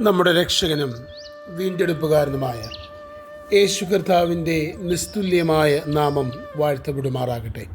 നമ്മുടെ രക്ഷകനും വീണ്ടെടുപ്പുകാരനുമായ യേശു കർത്താവിന്റെ നിസ്തുല്യമായ നാമം വാഴ്ത്തപ്പെടുമാറാകട്ടെ.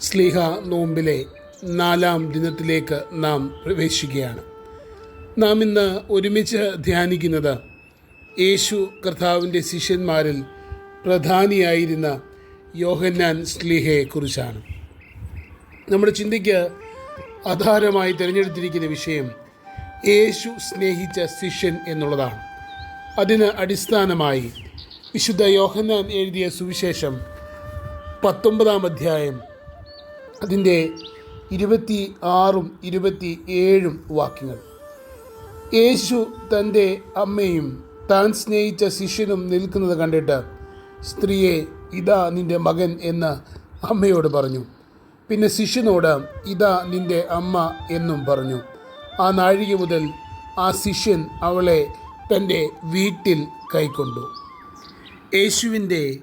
സ്ലീഹ നോമ്പിലെ നാലാം ദിനത്തിലേക്ക് നാം പ്രവേശിക്കുകയാണ്. നാം ഇന്ന് ഒരുമിച്ച് ധ്യാനിക്കുന്നത് യേശു കർത്താവിന്റെ ശിഷ്യന്മാരിൽ പ്രധാനിയായിരുന്ന യോഹന്നാൻ സ്ലീഹയെക്കുറിച്ചാണ്. നമ്മുടെ ചിന്തയ്ക്ക് ആധാരമായി തിരഞ്ഞെടുത്തിരിക്കുന്ന വിഷയം യേശു സ്നേഹിച്ച ശിഷ്യൻ എന്നുള്ളതാണ്. അതിന് അടിസ്ഥാനമായി വിശുദ്ധ യോഹന്നാൻ എഴുതിയ സുവിശേഷം പത്തൊമ്പതാം അധ്യായം അതിന്റെ ഇരുപത്തി ആറും ഇരുപത്തി ഏഴും വാക്യങ്ങൾ. യേശു തന്റെ അമ്മയും താൻ സ്നേഹിച്ച ശിഷ്യനും നിൽക്കുന്നത് കണ്ടിട്ട് സ്ത്രീയെ ഇതാ നിന്റെ മകൻ എന്ന് അമ്മയോട് പറഞ്ഞു. പിന്നെ ശിഷ്യനോട് ഇതാ നിന്റെ അമ്മ എന്നും പറഞ്ഞു. ആ നാഴിക മുതൽ ആ ശിഷ്യൻ അവളെ തന്റെ വീട്ടിൽ കൈക്കൊണ്ടു. യേശുവിന്റെ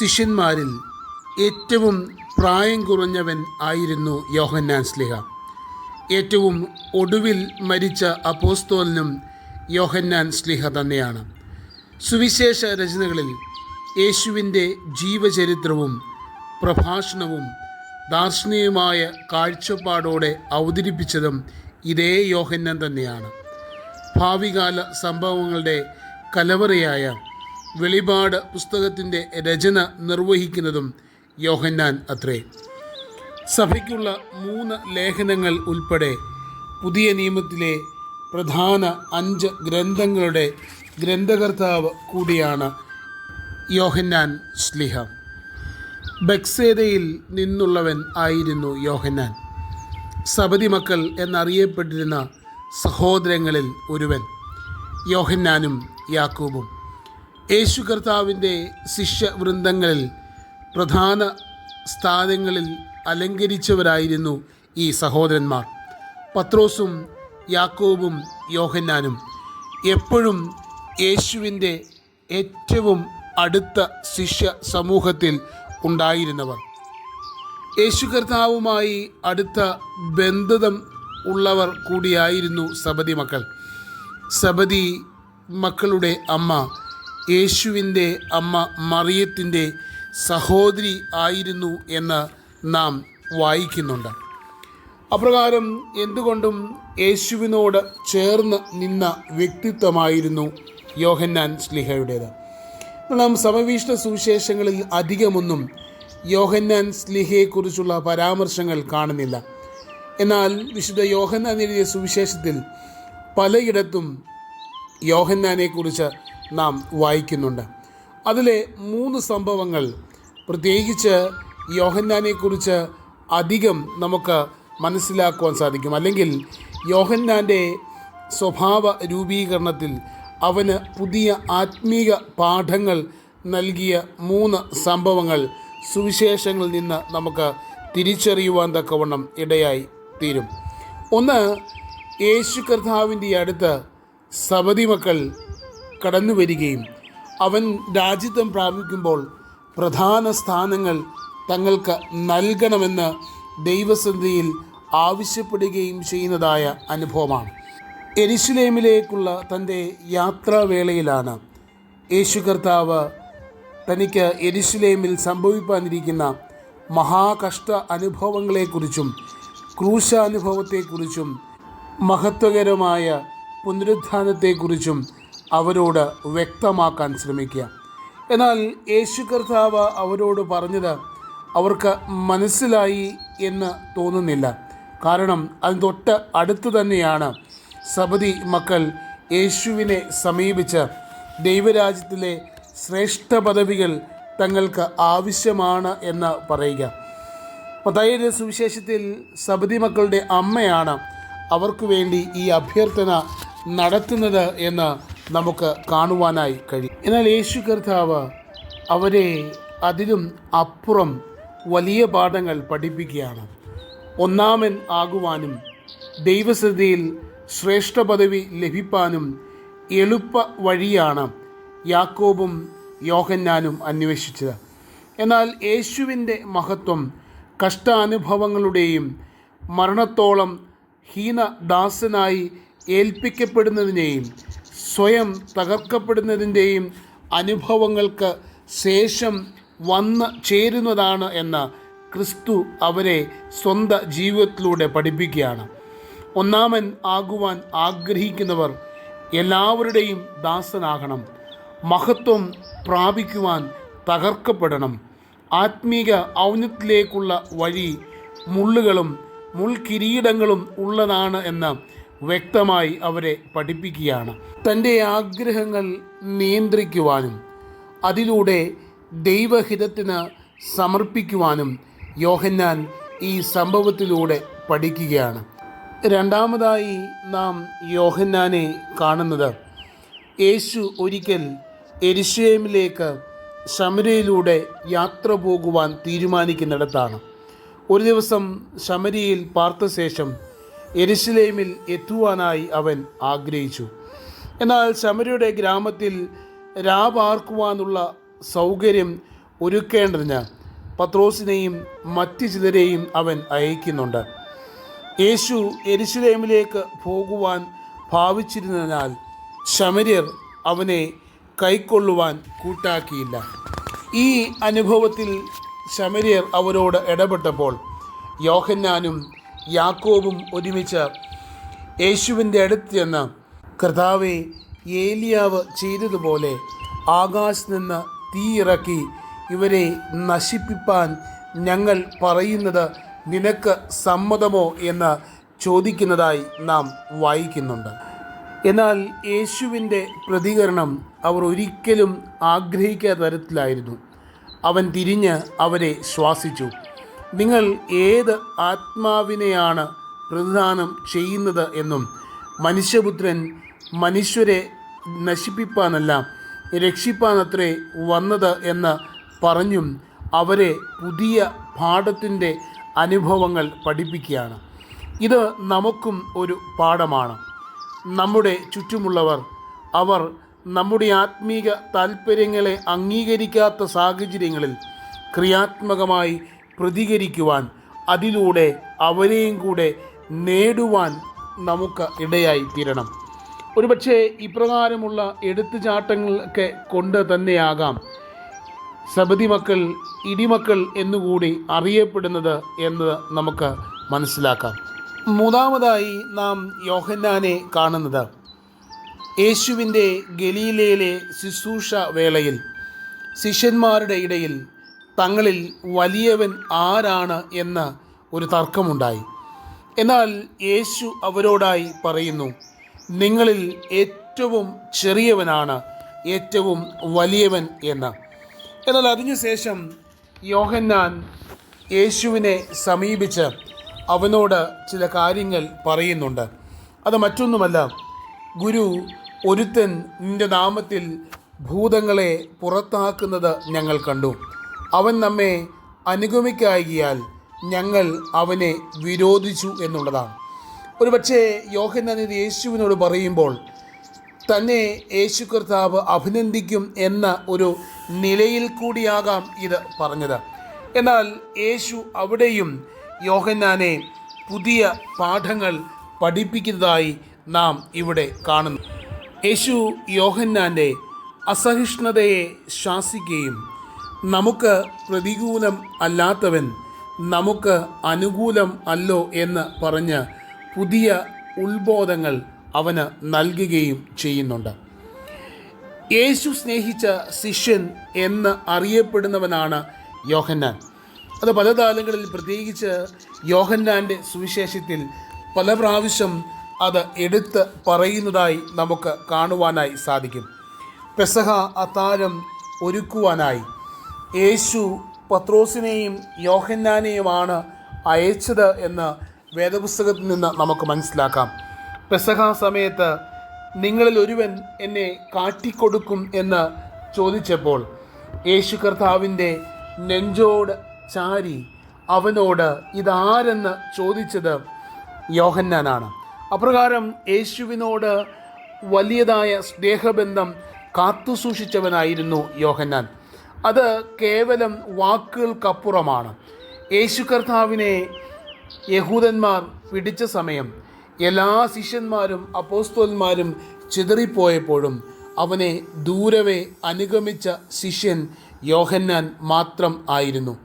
ശിഷ്യന്മാരിൽ ഏറ്റവും പ്രായം കുറഞ്ഞവൻ ആയിരുന്നു യോഹന്നാൻ സ്ലിഹ. ഏറ്റവും ഒടുവിൽ മരിച്ച അപ്പോസ്തോലിനും യോഹന്നാൻ സ്ലിഹ തന്നെയാണ്. സുവിശേഷ രചനകളിൽ യേശുവിന്റെ ജീവചരിത്രവും പ്രഭാഷണവും ദാർശനികമായ കാഴ്ചപ്പാടോടെ അവതരിപ്പിച്ചതും ഇതേ യോഹന്നൻ തന്നെയാണ്. ഭാവികാല സംഭവങ്ങളുടെ കലവറയായ വെളിപാട് പുസ്തകത്തിന്റെ രചന നിർവഹിക്കുന്നതും യോഹന്നാൻ അത്രേ. സഭയ്ക്കുള്ള മൂന്ന് ലേഖനങ്ങൾ ഉൾപ്പെടെ പുതിയ നിയമത്തിലെ പ്രധാന അഞ്ച് ഗ്രന്ഥങ്ങളുടെ ഗ്രന്ഥകർത്താവ് കൂടിയാണ് യോഹന്നാൻ സ്ലിഹ. ബക്സേതയിൽ നിന്നുള്ളവൻ ആയിരുന്നു യോഹന്നാൻ. സബതി മക്കൾ എന്നറിയപ്പെട്ടിരുന്ന സഹോദരങ്ങളിൽ ഒരുവൻ യോഹന്നാനും യാക്കൂബും. യേശു കർത്താവിന്റെ ശിഷ്യവൃന്ദങ്ങളിൽ പ്രധാന സ്ഥാനങ്ങളിൽ അലങ്കരിച്ചവരായിരുന്നു ഈ സഹോദരന്മാർ. പത്രോസും യാക്കോബും യോഹന്നാനും എപ്പോഴും യേശുവിന്റെ ഏറ്റവും അടുത്ത ശിഷ്യ സമൂഹത്തിൽ ഉണ്ടായിരുന്നവർ. യേശു കർത്താവുമായി അടുത്ത ബന്ധുതം ഉള്ളവർ കൂടിയായിരുന്നു സബദി മക്കൾ. സബദി മക്കളുടെ അമ്മ യേശുവിന്റെ അമ്മ മറിയത്തിന്റെ സഹോദരി ആയിരുന്നു എന്ന് നാം വായിക്കുന്നുണ്ട്. അപ്രകാരം എന്തുകൊണ്ടും യേശുവിനോട് ചേർന്ന് നിന്ന വ്യക്തിത്വമായിരുന്നു യോഹന്നാൻ സ്ലിഹയുടേത്. നാം സമവീഷ്ണ സുവിശേഷങ്ങളിൽ അധികമൊന്നും യോഹന്നാൻ സ്ലിഹയെക്കുറിച്ചുള്ള പരാമർശങ്ങൾ കാണുന്നില്ല. എന്നാൽ വിശുദ്ധ യോഹന്നാൻ എഴുതിയ സുവിശേഷത്തിൽ പലയിടത്തും യോഹന്നാനെക്കുറിച്ച് നാം വായിക്കുന്നുണ്ട്. അതിലെ മൂന്ന് സംഭവങ്ങൾ പ്രത്യേകിച്ച് യോഹന്നാനെക്കുറിച്ച് അധികം നമുക്ക് മനസ്സിലാക്കുവാൻ സാധിക്കും. അല്ലെങ്കിൽ യോഹന്നാന്റെ സ്വഭാവ രൂപീകരണത്തിൽ അവന് പുതിയ ആത്മീക പാഠങ്ങൾ നൽകിയ മൂന്ന് സംഭവങ്ങൾ സുവിശേഷങ്ങളിൽ നിന്ന് നമുക്ക് തിരിച്ചറിയുവാൻ തക്കവണ്ണം ഇടയായി തീരും. ഒന്ന് യേശു കർത്താവിന്റെ അടുത്ത് സബതി മക്കൾ കടന്നു വരികയും അവൻ രാജ്യത്വം പ്രാപിക്കുമ്പോൾ പ്രധാന സ്ഥാനങ്ങൾ തങ്ങൾക്ക് നൽകണമെന്ന് ദൈവസന്ധിയിൽ ആവശ്യപ്പെടുകയും ചെയ്യുന്നതായ അനുഭവമാണ്. എരിശുലേമിലേക്കുള്ള തന്റെ യാത്രാവേളയിലാണ് യേശു കർത്താവ് തനിക്ക് എരിശുലേമിൽ സംഭവിക്കാനിരിക്കുന്ന മഹാകഷ്ട അനുഭവങ്ങളെക്കുറിച്ചും ക്രൂശാനുഭവത്തെക്കുറിച്ചും മഹത്വകരമായ പുനരുത്ഥാനത്തെക്കുറിച്ചും അവരോട് വ്യക്തമാക്കാൻ ശ്രമിക്കുക. എന്നാൽ യേശു കർത്താവ് അവരോട് പറഞ്ഞത് അവർക്ക് മനസ്സിലായി എന്ന് തോന്നുന്നില്ല. കാരണം അതിന് തൊട്ട് അടുത്തു തന്നെയാണ്. സബതി മക്കൾ യേശുവിനെ സമീപിച്ച് ദൈവരാജ്യത്തിലെ ശ്രേഷ്ഠ പദവികൾ തങ്ങൾക്ക് ആവശ്യമാണ് എന്ന് പറയുക. മതായുടെ സുവിശേഷത്തിൽ സബതി മക്കളുടെ അമ്മയാണ് അവർക്ക് വേണ്ടി ഈ അഭ്യർത്ഥന നടത്തുന്നത് എന്ന് നമുക്ക് കാണുവാനായി കഴിയും. എന്നാൽ യേശു കർത്താവ് അവരെ അതിലും അപ്പുറം വലിയ പാഠങ്ങൾ പഠിപ്പിക്കുകയാണ്. ഒന്നാമൻ ആകുവാനും ദൈവസ്ഥിതിയിൽ ശ്രേഷ്ഠ പദവി ലഭിപ്പാനും എളുപ്പ വഴിയാണ് യാക്കോബും യോഹന്നാനും അന്വേഷിച്ചത്. എന്നാൽ യേശുവിന്റെ മഹത്വം കഷ്ടാനുഭവങ്ങളുടെയും മരണത്തോളം ഹീനദാസനായി ഏൽപ്പിക്കപ്പെടുന്നതിനെയും സ്വയം തകർക്കപ്പെടുന്നതിന്റെയും അനുഭവങ്ങൾക്ക് ശേഷം വന്ന് ചേരുന്നതാണ് എന്ന് ക്രിസ്തു അവരെ സ്വന്തം ജീവിതത്തിലൂടെ പഠിപ്പിക്കുകയാണ്. ഒന്നാമൻ ആകുവാൻ ആഗ്രഹിക്കുന്നവർ എല്ലാവരുടെയും ദാസനാകണം. മഹത്വം പ്രാപിക്കുവാൻ തകർക്കപ്പെടണം. ആത്മീക ഔന്നത്തിലേക്കുള്ള വഴി മുള്ളുകളും മുൾക്കിരീടങ്ങളും ഉള്ളതാണ് എന്ന് വ്യക്തമായി അവരെ പഠിപ്പിക്കുകയാണ്. തന്റെ ആഗ്രഹങ്ങൾ നിയന്ത്രിക്കുവാനും അതിലൂടെ ദൈവഹിതത്തിന് സമർപ്പിക്കുവാനും യോഹന്നാൻ ഈ സംഭവത്തിലൂടെ പഠിക്കുകയാണ്. രണ്ടാമതായി നാം യോഹന്നാനെ കാണുന്നത്. യേശു ഒരിക്കൽ എരിശേമിലേക്ക് ശമരയിലൂടെ യാത്ര പോകുവാൻ തീരുമാനിക്കുന്നിടത്താണ്. ഒരു ദിവസം ശമരിയിൽ പാർത്ത ശേഷം എരിശിലേമിൽ എത്തുവാനായി അവൻ ആഗ്രഹിച്ചു. എന്നാൽ ശമരിയുടെ ഗ്രാമത്തിൽ രാപാർക്കുവാനുള്ള സൗകര്യം ഒരുക്കേണ്ടതിന് പത്രോസിനെയും മറ്റു ചിലരെയും അവൻ അയക്കുന്നുണ്ട്. യേശു എരിശിലേമിലേക്ക് പോകുവാൻ ഭാവിച്ചിരുന്നതിനാൽ ശമരിയർ അവനെ കൈക്കൊള്ളുവാൻ കൂട്ടാക്കിയില്ല. ഈ അനുഭവത്തിൽ ശമരിയർ അവരോട് ഇടപെട്ടപ്പോൾ യോഹന്നാനും യാക്കോബും ഒരുമിച്ച് യേശുവിന്റെ അടുത്ത് ചെന്ന് കർത്താവെ ഏലിയാവ് ചെയ്തതുപോലെ ആകാശത്ത് നിന്ന് തീയിറക്കി ഇവരെ നശിപ്പിപ്പാൻ ഞങ്ങൾ പറയുന്നത് നിനക്ക് സമ്മതമോ? എന്ന് ചോദിക്കുന്നതായി നാം വായിക്കുന്നുണ്ട്. എന്നാൽ യേശുവിന്റെ പ്രതികരണം അവർ ഒരിക്കലും ആഗ്രഹിക്കാത്ത തരത്തിലായിരുന്നു. അവൻ തിരിഞ്ഞ് അവരെ ശ്വാസിച്ചു. നിങ്ങൾ ഏത് ആത്മാവിനെയാണ് പ്രതിദാനം ചെയ്യുന്നത് എന്നും മനുഷ്യപുത്രൻ മനുഷ്യരെ നശിപ്പിപ്പാനല്ല രക്ഷിപ്പാനത്രേ വന്നത് എന്ന് പറഞ്ഞും അവരെ പുതിയ പാഠത്തിന്റെ അനുഭവങ്ങൾ പഠിപ്പിക്കുകയാണ്. ഇത് നമുക്കും ഒരു പാഠമാണ്. നമ്മുടെ ചുറ്റുമുള്ളവർ അവർ നമ്മുടെ ആത്മീക താല്പര്യങ്ങളെ അംഗീകരിക്കാത്ത സാഹചര്യങ്ങളിൽ ക്രിയാത്മകമായി പ്രതികരിക്കുവാൻ അതിലൂടെ അവരെയും കൂടെ നേടുവാൻ നമുക്ക് ഇടയായി തീരണം. ഒരുപക്ഷെ ഇപ്രകാരമുള്ള എടുത്തുചാട്ടങ്ങളൊക്കെ കൊണ്ട് തന്നെയാകാം. സബതി മക്കൾ ഇടിമക്കൾ എന്നുകൂടി അറിയപ്പെടുന്നത് എന്ന് നമുക്ക് മനസ്സിലാക്കാം. മൂന്നാമതായി നാം യോഹന്നാനെ കാണുന്നത്. യേശുവിന്റെ ഗലീലയിലെ ശുശ്രൂഷ വേളയിൽ ശിഷ്യന്മാരുടെ ഇടയിൽ തങ്ങളിൽ വലിയവൻ ആരാണ് എന്ന് ഒരു തർക്കമുണ്ടായി. എന്നാൽ യേശു അവരോടായി പറയുന്നു നിങ്ങളിൽ ഏറ്റവും ചെറിയവനാണ് ഏറ്റവും വലിയവൻ എന്ന്. എന്നാൽ അതിനുശേഷം യോഹന്നാൻ യേശുവിനെ സമീപിച്ച് അവനോട് ചില കാര്യങ്ങൾ പറയുന്നുണ്ട്. അത് മറ്റൊന്നുമല്ല ഗുരു ഒരുത്തൻ നിന്റെ നാമത്തിൽ ഭൂതങ്ങളെ പുറത്താക്കുന്നത് ഞങ്ങൾ കണ്ടു. അവൻ നമ്മെ അനുഗമിക്കായികയാൽ ഞങ്ങൾ അവനെ വിരോധിച്ചു എന്നുള്ളതാണ്. ഒരുപക്ഷെ യോഹന്നാൻ ഇത് യേശുവിനോട് പറയുമ്പോൾ തന്നെ യേശു കർത്താവ് അഭിനന്ദിക്കും എന്ന ഒരു നിലയിൽ കൂടിയാകാം ഇത് പറഞ്ഞത്. എന്നാൽ യേശു അവിടെയും യോഹന്നാനെ പുതിയ പാഠങ്ങൾ പഠിപ്പിക്കുന്നതായി നാം ഇവിടെ കാണുന്നു. യേശു യോഹന്നാന്റെ അസഹിഷ്ണുതയെ ശാസിക്കുകയും നമുക്ക് പ്രതികൂലം അല്ലാത്തവൻ നമുക്ക് അനുകൂലം അല്ലോ എന്ന് പറഞ്ഞ് പുതിയ ഉത്ബോധങ്ങൾ അവന് നൽകുകയും ചെയ്യുന്നുണ്ട്. യേശു സ്നേഹിച്ച ശിഷ്യൻ എന്ന് അറിയപ്പെടുന്നവനാണ് യോഹന്നാൻ. അത് പല കാലങ്ങളിൽ പ്രത്യേകിച്ച് യോഹന്നാന്റെ സുവിശേഷത്തിൽ പല പ്രാവശ്യം അത് എടുത്ത് പറയുന്നതായി നമുക്ക് കാണുവാനായി സാധിക്കും. പെസഹ അത്താരം ഒരുക്കുവാനായി യേശു പത്രോസിനെയും യോഹന്നാനെയുമാണ് അയച്ചത് എന്ന് വേദപുസ്തകത്തിൽ നിന്ന് നമുക്ക് മനസ്സിലാക്കാം. പെസഹ സമയത്ത് നിങ്ങളിൽ ഒരുവൻ എന്നെ കാട്ടിക്കൊടുക്കും എന്ന് ചോദിച്ചപ്പോൾ യേശു കർത്താവിന്റെ നെഞ്ചോട് ചാരി അവനോട് ഇതാരെന്ന് ചോദിച്ചത് യോഹന്നാനാണ്. അപ്രകാരം യേശുവിനോട് വലിയതായ സ്നേഹബന്ധം കാത്തുസൂക്ഷിച്ചവനായിരുന്നു യോഹന്നാൻ. അത് കേവലം വാക്കുകൾക്കപ്പുറമാണ്. യേശു കർത്താവിനെ യഹൂദന്മാർ പിടിച്ച സമയം എല്ലാ ശിഷ്യന്മാരും അപ്പോസ്തോന്മാരും ചിതറിപ്പോയപ്പോഴും അവനെ ദൂരവേ അനുഗമിച്ച ശിഷ്യൻ യോഹന്നാൻ മാത്രം ആയിരുന്നു.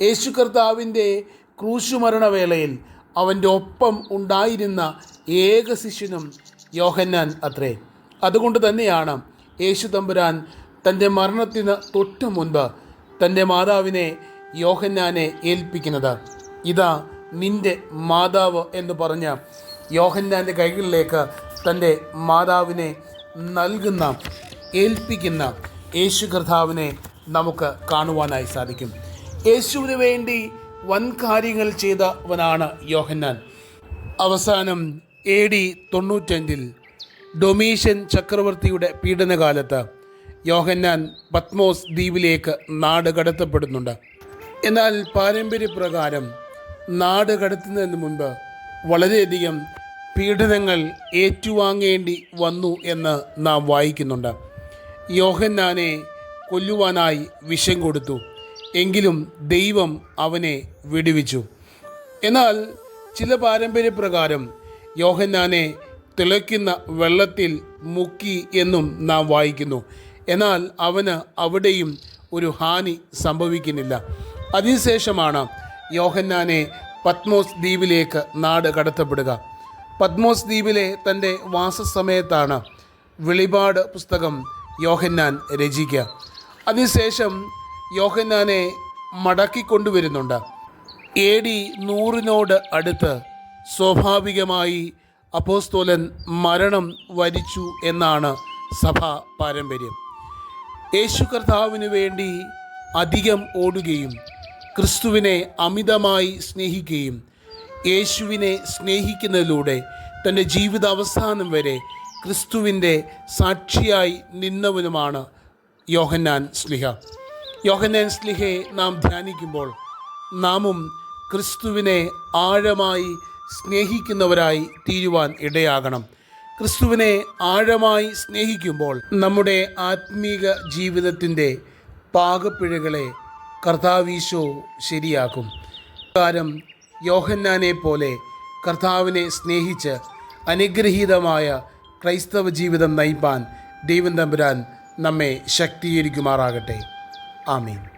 യേശു കർത്താവിന്റെ ക്രൂശുമരണവേളയിൽ അവന്റെ ഒപ്പം ഉണ്ടായിരുന്ന ഏക ശിഷ്യനും യോഹന്നാൻ അത്രേ. അതുകൊണ്ട് തന്നെയാണ് യേശു തമ്പുരാൻ തന്റെ മരണത്തിന് തൊട്ടു മുൻപ് തന്റെ മാതാവിനെ യോഹന്നാനെ ഏൽപ്പിക്കുന്നത്. ഇതാ നിന്റെ മാതാവ് എന്ന് പറഞ്ഞ യോഹന്നാന്റെ കൈകളിലേക്ക് തന്റെ മാതാവിനെ നൽകുന്ന ഏൽപ്പിക്കുന്ന യേശു കർത്താവിനെ നമുക്ക് കാണുവാനായി സാധിക്കും. യേശുവിന് വേണ്ടി വൻ കാര്യങ്ങൾ ചെയ്തവനാണ് യോഹന്നാൻ. അവസാനം എ ഡി തൊണ്ണൂറ്റഞ്ചിൽ ഡൊമീഷ്യൻ ചക്രവർത്തിയുടെ പീഡനകാലത്ത് യോഹന്നാൻ പത്മോസ് ദ്വീപിലേക്ക് നാട് കടത്തപ്പെടുന്നുണ്ട്. എന്നാൽ പാരമ്പര്യപ്രകാരം നാട് കടത്തുന്നതിന് മുൻപ് വളരെയധികം പീഡനങ്ങൾ ഏറ്റുവാങ്ങേണ്ടി വന്നു എന്ന് നാം വായിക്കുന്നുണ്ട്. യോഹന്നാനെ കൊല്ലുവാനായി വിഷം കൊടുത്തു. എങ്കിലും ദൈവം അവനെ വിടുവിച്ചു. എന്നാൽ ചില പാരമ്പര്യപ്രകാരം യോഹന്നാനെ തിളയ്ക്കുന്ന വെള്ളത്തിൽ മുക്കി എന്നും നാം വായിക്കുന്നു. എന്നാൽ അവന് അവിടെയും ഒരു ഹാനി സംഭവിക്കുന്നില്ല. അതിനുശേഷമാണ് യോഹന്നാനെ പത്മോസ് ദ്വീപിലേക്ക് നാട് കടത്തപ്പെടുക. പത്മോസ് ദ്വീപിലെ തന്റെ വാസസമയത്താണ് വെളിപാട് പുസ്തകം യോഹന്നാൻ രചിക്കുക. അതിനുശേഷം യോഹന്നാനെ മടക്കിക്കൊണ്ടുവരുന്നുണ്ട്. എ ഡി നൂറിനോട് അടുത്ത് സ്വാഭാവികമായി അപ്പോസ്തോലൻ മരണം വരിച്ചു എന്നാണ് സഭാ പാരമ്പര്യം. യേശു കർത്താവിന് വേണ്ടി അധികം ഓടുകയും ക്രിസ്തുവിനെ അമിതമായി സ്നേഹിക്കുകയും യേശുവിനെ സ്നേഹിക്കുന്നതിലൂടെ തന്റെ ജീവിത അവസാനം വരെ ക്രിസ്തുവിന്റെ സാക്ഷിയായി നിന്നവനുമാണ് യോഹന്നാൻ സ്ലിഹ. സ്ലിഹയെ നാം ധ്യാനിക്കുമ്പോൾ നാമും ക്രിസ്തുവിനെ ആഴമായി സ്നേഹിക്കുന്നവരായി തീരുവാൻ ഇടയാകണം. ക്രിസ്തുവിനെ ആഴമായി സ്നേഹിക്കുമ്പോൾ നമ്മുടെ ആത്മീക ജീവിതത്തിന്റെ പാകപ്പിഴകളെ കർത്താവീശോ ശരിയാക്കും. കാരം യോഹന്നാനെ പോലെ കർത്താവിനെ സ്നേഹിച്ച് അനുഗ്രഹീതമായ ക്രൈസ്തവ ജീവിതം നയിപ്പാൻ ദൈവം തമ്പുരാൻ നമ്മെ ശക്തീകരിക്കുമാറാകട്ടെ. Amén.